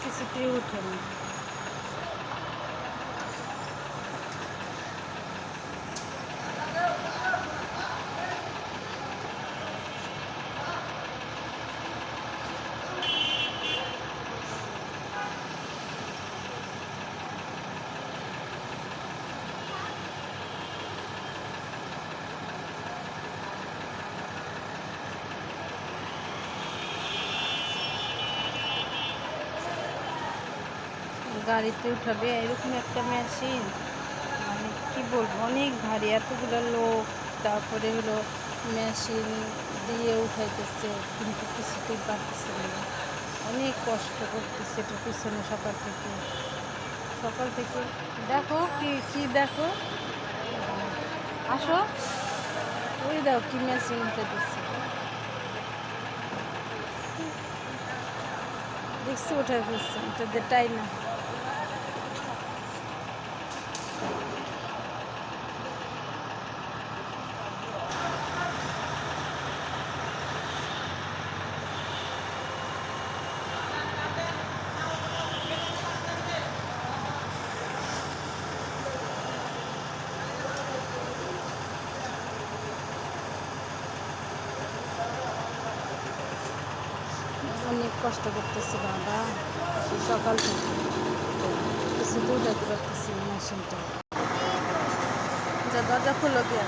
কিছুতেই ওঠে না গাড়িতে উঠাবে, এরকম একটা মেশিন মানে কি বলব, অনেক ভারী, এতগুলো লোক, তারপরে হলো মেশিন দিয়ে উঠাইতেছে, কিন্তু কিছুতেই পারতেছে না। অনেক কষ্ট করতেছে এটার পিছনে, সকাল থেকে। সকাল থেকে, দেখো কি কি দেখো? আসো। ওই দাও কি মেশিন উঠাইতেছে। দেখছি উঠাই ফেলছে এটা দেটাই না অনেক কষ্ট করতেছে বাবা সে সকাল থেকে কিছু দূর যেতে পারতেছি না মেশিনটা দরজা খুলো গিয়া